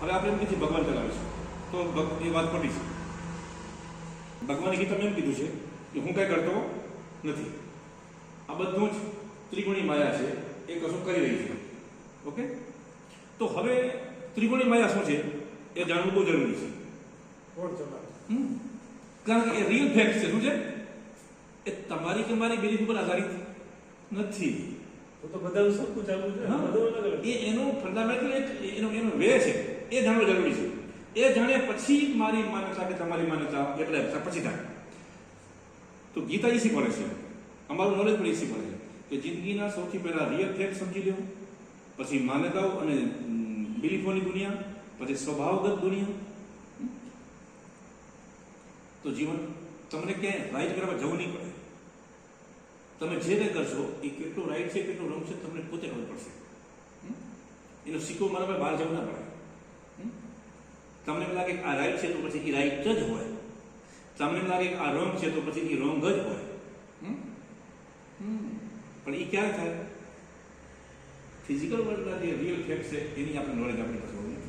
હવે આપણે એમ કીધું ભગવાન ચલાવીશું. તો એ વાત ખોટી છે. ભગવાને ગીતામાં એમ કીધું છે કે હું કાંઈ કરતો નથી. આ બધું જ ત્રિગુણી માયા છે. એ કશું કરી રહી છે. ઓકે? તો હવે ત્રિગુણી માયા શું છે? એ જાણવું બહુ જરૂરી છે. કારણ કે એ રીલ ફેક્ટ છે. શું છે? એ તમારી કે મારી બિલીફ ઉપર આધારિત નથી. તો બધાનું સરખું ચાલુ છે. બધું એ એનું ફંડામેન્ટલ એક એનો એનો વે છે. એ જાણવું જરૂરી છે. એ જાણે પછી મારી માન્યતા કે તમારી માન્યતા એટલે પછી થાય. તો ગીતા એ શીખવાડે છે. અમારું નોલેજ પણ એ શીખવાડે છે. કે જિંદગીના સૌથી પહેલા રિયલ ફેક્ટ સમજી લો પછી માન્યતાઓ અને બિલીફોની દુનિયા, પછી સ્વભાવગત દુનિયા. તો જીવન તમને ક્યાંય રાઈટ કરવા જવું નહીં પડે. તમે જે કંઈ કરશો, એ કેટલું રાઈટ છે, કેટલું રોંગ છે તમને પોતે ખબર પડશે. એનો સિક્કો મારા બહાર જવું ના પડે? તમને એમ લાગે કે આ રાઈટ છે તો પછી એ રાઈટ જ હોય તમને એમ લાગે કે આ રોંગ છે તો પછી એ રોંગ જ હોય હમ? હમ. પણ એ ક્યારે થાય ફિઝિકલ વર્લ્ડના જે રિયલ ફેક્ટ છે એની આપણે નોલેજ આપણી પાસે હોવી